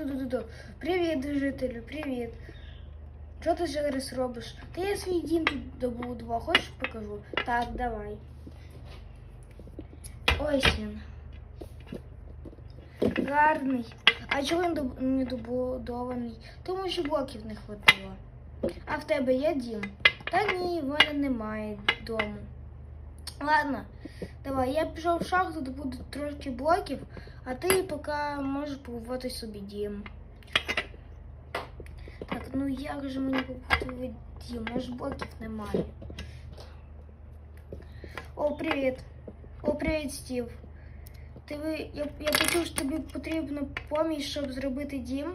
Ду-ду-ду-ду-ду. Привіт, жителю, привіт. Що ти зараз робиш? Та я свій дім тут добудував, хочеш покажу? Так, давай. Ось він. Гарний. А чого він не добудований? Тому що блоків не хватило. А в тебе є дім? Та ні, в мене немає дому. Ладно, давай, я пішов в шахту, добуду трошки блоків, а ти поки можеш побувати собі дім. Так, ну як же мені побудувати дім? Може блоків немає. О, привіт. О, привіт, Стів. Ти я, я почув, що тобі потрібна поміч, щоб зробити дім.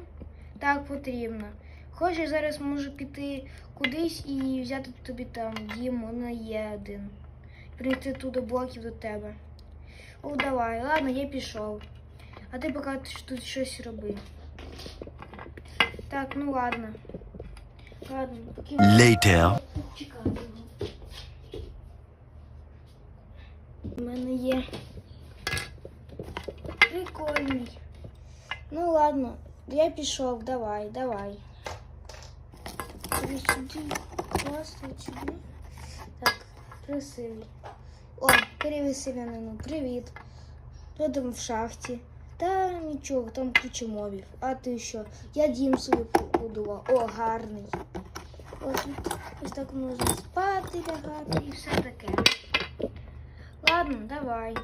Так, потрібно. Хочеш, зараз можу піти кудись і взяти тобі там дім, мене є один. Прийти туди блоків до тебе. О, давай, ладно, я пішов. А ти поки ж тут щось роби. Так, ну ладно. Ладно, поки. Later. Чекай. У мене є прикольний. Ну ладно, я пішов, давай, давай. Тобі сюди, просто сюди. Красивий. О, привіт, селянину, привіт. Родом в шахті? Та нічого, там куча мобів. А ти що? Я дім собі побудував. О, гарний. Ось ось так можна спати, лягати і все таке. Ладно, давай.